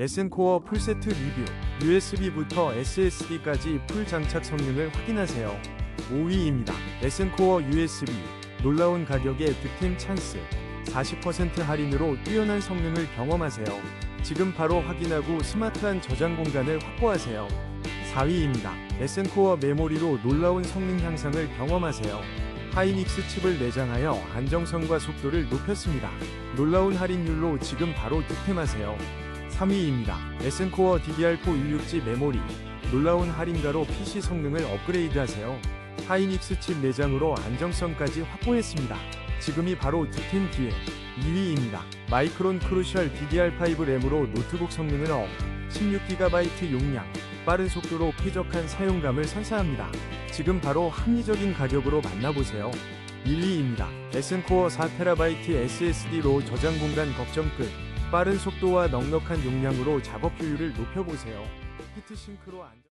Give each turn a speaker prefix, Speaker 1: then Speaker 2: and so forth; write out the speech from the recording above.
Speaker 1: 에센코어 풀세트 리뷰 USB부터 SSD까지 풀 장착 성능을 확인하세요. 5위입니다. 에센코어 USB 놀라운 가격에 득템 찬스 40% 할인으로 뛰어난 성능을 경험하세요. 지금 바로 확인하고 스마트한 저장 공간을 확보하세요. 4위입니다. 에센코어 메모리로 놀라운 성능 향상을 경험하세요. 하이닉스 칩을 내장하여 안정성과 속도를 높였습니다. 놀라운 할인율로 지금 바로 득템하세요. 3위입니다. 에센코어 DDR4 16G 메모리 놀라운 할인가로 PC 성능을 업그레이드하세요. 하이닉스 칩 내장으로 안정성까지 확보했습니다. 지금이 바로 득템 기회. 2위입니다. 마이크론 크루셜 DDR5 램으로 노트북 성능을 업, 16GB 용량, 빠른 속도로 쾌적한 사용감을 선사합니다. 지금 바로 합리적인 가격으로 만나보세요. 1위입니다. 에센코어 4TB SSD로 저장 공간 걱정 끝. 빠른 속도와 넉넉한 용량으로 작업 효율을 높여보세요. 히트싱크로 안정